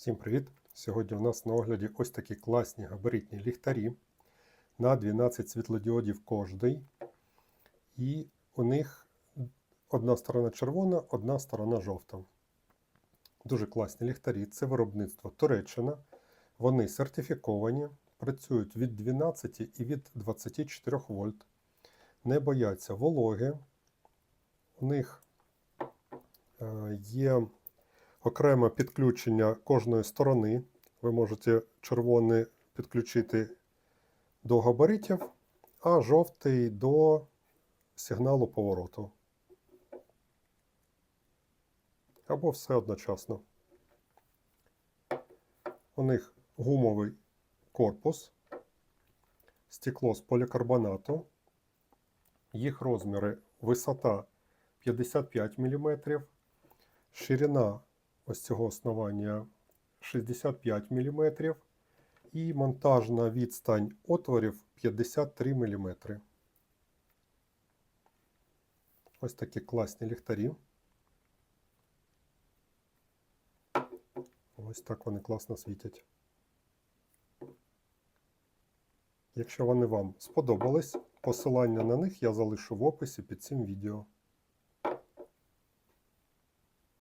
Всім привіт! Сьогодні у нас на огляді ось такі класні габаритні ліхтарі на 12 світлодіодів кожний. І у них одна сторона червона, одна сторона жовта. Дуже класні ліхтарі. Це виробництво Туреччина. Вони сертифіковані, працюють від 12 і від 24 вольт. Не бояться вологи. У них е, є окреме підключення кожної сторони. Ви можете червоний підключити до габаритів, а жовтий до сигналу повороту. Або все одночасно. У них гумовий корпус, стекло з полікарбонату, їх розміри висота 55 мм, ширина ось цього основання 65 мм і монтажна відстань отворів 53 мм. Ось такі класні ліхтарі. Ось так вони класно світять. Якщо вони вам сподобались, посилання на них я залишу в описі під цим відео.